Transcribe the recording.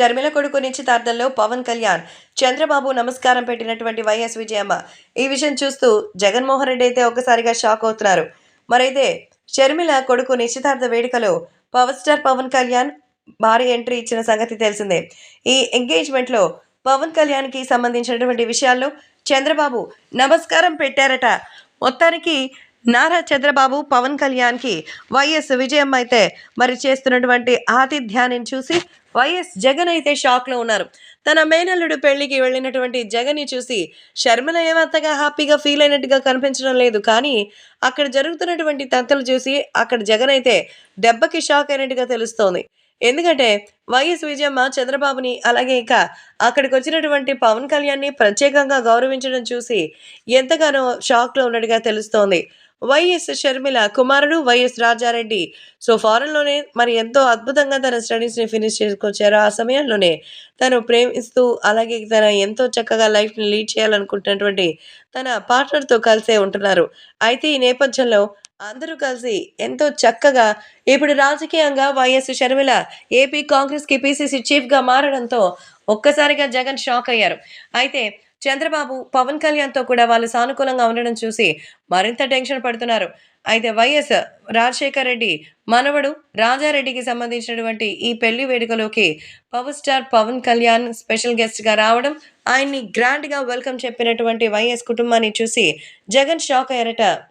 షర్మిల కొడుకు నిశ్చితార్థంలో పవన్ కళ్యాణ్ చంద్రబాబు నమస్కారం పెట్టినటువంటి వైఎస్ విజయమ్మ. ఈ విషయం చూస్తూ జగన్మోహన్ రెడ్డి అయితే ఒక్కసారిగా షాక్ అవుతున్నారు. మరైతే షర్మిల కొడుకు నిశ్చితార్థ వేడుకలో పవర్ స్టార్ పవన్ కళ్యాణ్ భారీ ఎంట్రీ ఇచ్చిన సంగతి తెలిసిందే. ఈ ఎంగేజ్మెంట్లో పవన్ కళ్యాణ్కి సంబంధించినటువంటి విషయాల్లో చంద్రబాబు నమస్కారం పెట్టారట. మొత్తానికి నారా చంద్రబాబు పవన్ కళ్యాణ్కి వైఎస్ విజయం అయితే మరి చేస్తున్నటువంటి ఆతిథ్యాన్ని చూసి వైఎస్ జగన్ అయితే షాక్లో ఉన్నారు. తన మేనల్లుడు పెళ్ళికి వెళ్ళినటువంటి జగన్ని చూసి షర్మిల ఏమంతగా హ్యాపీగా ఫీల్ అయినట్టుగా కనిపించడం లేదు. కానీ అక్కడ జరుగుతున్నటువంటి తంతలు చూసి అక్కడ జగన్ అయితే దెబ్బకి షాక్ అయినట్టుగా తెలుస్తోంది. ఎందుకంటే వైఎస్ విజయమ్మ చంద్రబాబుని అలాగే ఇక అక్కడికి వచ్చినటువంటి పవన్ కళ్యాణ్ని ప్రత్యేకంగా గౌరవించడం చూసి ఎంతగానో షాక్లో ఉన్నట్టుగా తెలుస్తోంది. వైఎస్ షర్మిల కుమారుడు వైఎస్ రాజారెడ్డి. సో ఫారెన్లోనే మరి ఎంతో అద్భుతంగా తన స్టడీస్ని ఫినిష్ చేసుకొచ్చారు. ఆ సమయంలోనే తను ప్రేమిస్తూ అలాగే తన ఎంతో చక్కగా లైఫ్ని లీడ్ చేయాలనుకుంటున్నటువంటి తన పార్ట్నర్తో కలిసే ఉంటున్నారు. అయితే ఈ నేపథ్యంలో అందరూ కలిసి ఎంతో చక్కగా ఇప్పుడు రాజకీయంగా వైఎస్ షర్మిల ఏపీ కాంగ్రెస్కి పీసీసీ చీఫ్గా మారడంతో ఒక్కసారిగా జగన్ షాక్ అయ్యారు. అయితే చంద్రబాబు పవన్ కళ్యాణ్తో కూడా వాళ్ళు సానుకూలంగా ఉండడం చూసి మరింత టెన్షన్ పడుతున్నారు. అయితే వైఎస్ రాజశేఖర్ రెడ్డి మనవడు రాజారెడ్డికి సంబంధించినటువంటి ఈ పెళ్ళి వేడుకలోకి power star Pawan Kalyan special గెస్ట్గా రావడం ఆయన్ని గ్రాండ్గా వెల్కమ్ చెప్పినటువంటి వైఎస్ కుటుంబాన్ని చూసి జగన్ షాక్ అయ్యారట.